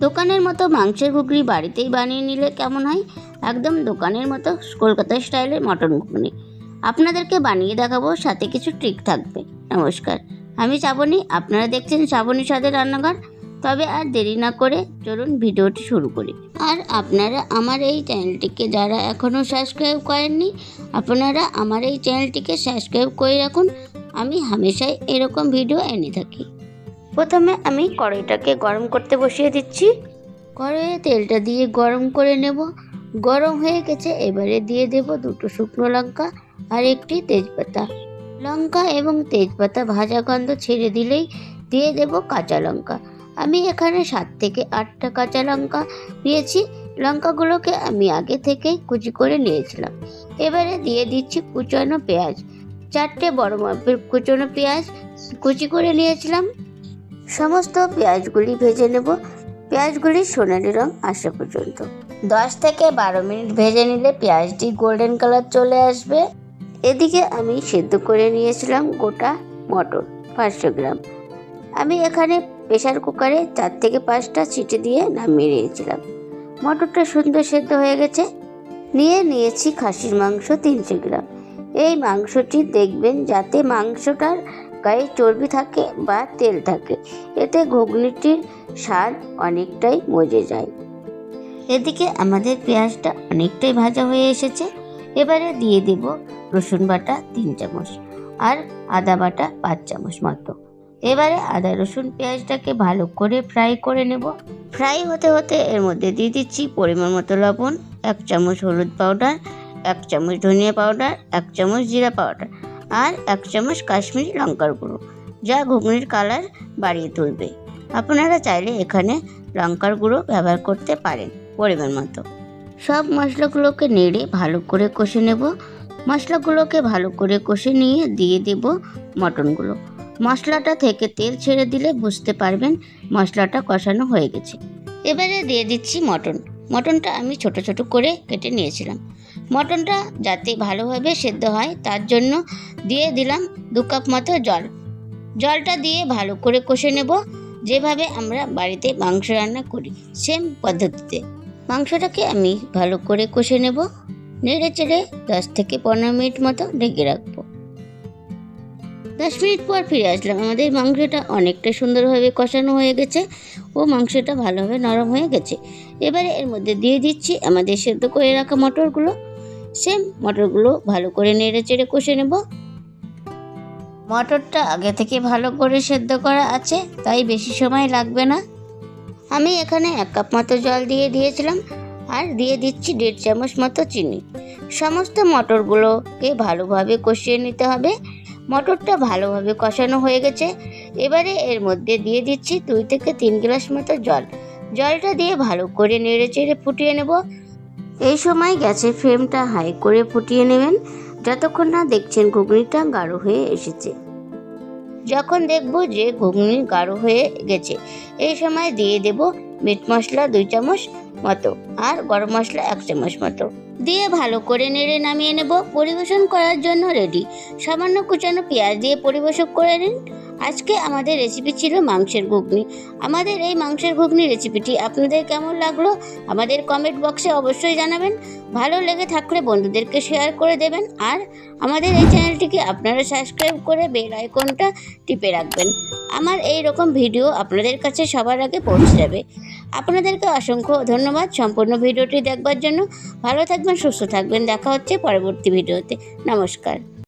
দোকানের মতো মাংসের ঘুগনি বাড়িতেই বানিয়ে নিলে কেমন হয়? একদম দোকানের মতো কলকাতা স্টাইলের মটন ঘুগনি। আপনাদেরকে বানিয়ে দেখাবো, সাথে কিছু ট্রিক থাকবে। নমস্কার। আমি শ্রাবণী, আপনারা দেখছেন শ্রাবণী স্বাদের রান্নাঘর। তবে আর দেরি না করে চলুন ভিডিওটি শুরু করি। আর আপনারা আমার এই চ্যানেলটিকে যারা এখনও সাবস্ক্রাইব করেননি, আপনারা আমার এই চ্যানেলটিকে সাবস্ক্রাইব করে রাখুন। আমি হামেশাই এরকম ভিডিও এনে থাকি। প্রথমে আমি কড়াইটাকে গরম করতে বসিয়ে দিচ্ছি। কড়াইয়ে তেলটা দিয়ে গরম করে নেব। গরম হয়ে গেছে, এবারে দিয়ে দেব দুটো শুকনো লঙ্কা আর একটি তেজপাতা। লঙ্কা এবং তেজপাতা ভাজা গন্ধ ছেড়ে দিলেই দিয়ে দেব কাঁচা লঙ্কা। আমি এখানে সাত থেকে আটটা কাঁচা লঙ্কা নিয়েছি। লঙ্কাগুলোকে আমি আগে থেকেই কুচি করে নিয়েছিলাম। এবারে দিয়ে দিচ্ছি কুচানো পেঁয়াজ। চারটে বড় মাপের কুচানো পেঁয়াজ কুচি করে নিয়েছিলাম। সমস্ত পেঁয়াজগুলি ভেজে নেব। পেঁয়াজগুলি সোনালি রং আসা পর্যন্ত। দশ থেকে বারো মিনিট ভেজে নিলে পেঁয়াজটি গোল্ডেন কালার চলে আসবে। এদিকে আমি সেদ্ধ করে নিয়েছিলাম গোটা মটর, পাঁচশো গ্রাম। আমি এখানে প্রেশার কুকারে চার থেকে পাঁচটা সিটি দিয়ে নামিয়ে নিয়েছিলাম। মটরটা সুন্দর সেদ্ধ হয়ে গেছে। নিয়ে নিয়েছি খাসির মাংস তিনশো গ্রাম। এই মাংসটি দেখবেন যাতে মাংসটার গায়ে চর্বি থাকে বা তেল থাকে। এতে ঘুগনিটির স্বাদ অনেকটাই মজে যায়। এদিকে আমাদের পেঁয়াজটা অনেকটাই ভাজা হয়ে এসেছে। এবারে দিয়ে দেব রসুন বাটা তিন চামচ আর আদা বাটা পাঁচ চামচ মতো। এবারে আদা রসুন পেঁয়াজটাকে ভালো করে ফ্রাই করে নেব। ফ্রাই হতে হতে এর মধ্যে দিয়ে দিচ্ছি পরিমাণ মতো লবণ, এক চামচ হলুদ পাউডার, এক চামচ ধনিয়া পাউডার, এক চামচ জিরা পাউডার। আর এক চামচ কাশ্মীরি লঙ্কার গুঁড়ো, যা ঘুগনির কালার বাড়িয়ে তুলবে। আপনারা চাইলে এখানে লঙ্কার গুঁড়ো ব্যবহার করতে পারেন পরিমাণ মতো। সব মশলাগুলোকে নেড়ে ভালো করে কষে নেব। মশলাগুলোকে ভালো করে কষে নিয়ে দিয়ে দেব মটনগুলো মশলাটা থেকে তেল ছেড়ে দিলে বুঝতে পারবেন মশলাটা কষানো হয়ে গেছে। এবারে দিয়ে দিচ্ছি মটন। মটনটা আমি ছোট ছোট করে কেটে নিয়েছিলাম। মটনটা যাতে ভালোভাবে সেদ্ধ হয়, তার জন্য দিয়ে দিলাম দু কাপ মতো জল। জলটা দিয়ে ভালো করে কষে নেব। যেভাবে আমরা বাড়িতে মাংস রান্না করি, সেম পদ্ধতিতে। মাংসটাকে আমি ভালো করে কষে নেব। নেড়ে চেড়ে দশ থেকে পনেরো মিনিট মতো ঢেকে রাখব। দশ মিনিট পর ফিরে আসলাম। আমাদের মাংসটা অনেকটা সুন্দরভাবে কষানো হয়ে গেছে ও মাংসটা ভালোভাবে নরম হয়ে গেছে। এবারে এর মধ্যে দিয়ে দিচ্ছি আমাদের সেদ্ধ করে রাখা মটরগুলো। সেম মটরগুলো ভালো করে নেড়ে চেড়ে কষে নেব। মটরটা আগে থেকে ভালো করে সেদ্ধ করা আছে, তাই বেশি সময় লাগবে না। আমি এখানে এক কাপ মতো জল দিয়ে দিয়েছিলাম, আর দিয়ে দিচ্ছি দেড় চামচ মতো চিনি। সমস্ত মটরগুলোকে ভালোভাবে কষিয়ে নিতে হবে। মটরটা ভালোভাবে কষানো হয়ে গেছে। এবারে এর মধ্যে দিয়ে দিচ্ছি দুই থেকে তিন গ্লাস মতো জল। জলটা দিয়ে ভালো করে নেড়ে চেড়ে ফুটিয়ে নেব। এই সময় গ্যাসের ফ্লেমটা হাই করে ফুটিয়ে নেবেন। যতক্ষণ না দেখছেন ঘুগনিটা গাঢ় হয়ে এসেছে। যখন দেখব যে ঘুগনি গাঢ় হয়ে গেছে, এই সময় দিয়ে দেব মিট মশলা দুই চামচ মতো আর গরম মশলা এক চামচ মতো। দিয়ে ভালো করে নেড়ে নামিয়ে নেব। পরিবেশন করার জন্য রেডি সামান্য কুচানো পেঁয়াজ দিয়ে পরিবেশন করে নিন। আজকে আমাদের রেসিপি ছিল মাংসের ঘুগনি। আমাদের এই মাংসের ঘুগনি রেসিপিটি আপনাদের কেমন লাগল? আমাদের কমেন্ট বক্সে অবশ্যই জানাবেন। ভালো লেগে থাকলে বন্ধুদেরকে শেয়ার করে দেবেন। আর আমাদের এই চ্যানেলটিকে আপনারা সাবস্ক্রাইব করে বেল আইকনটা টিপে রাখবেন। আমার এই রকম ভিডিও আপনাদের কাছে সবার আগে পৌঁছে যাবে। আপনাদেরকে অসংখ্য ধন্যবাদ সম্পূর্ণ ভিডিওটি দেখবার জন্য। ভালো থাকবেন, সুস্থ থাকবেন। দেখা হচ্ছে পরবর্তী ভিডিওতে। নমস্কার।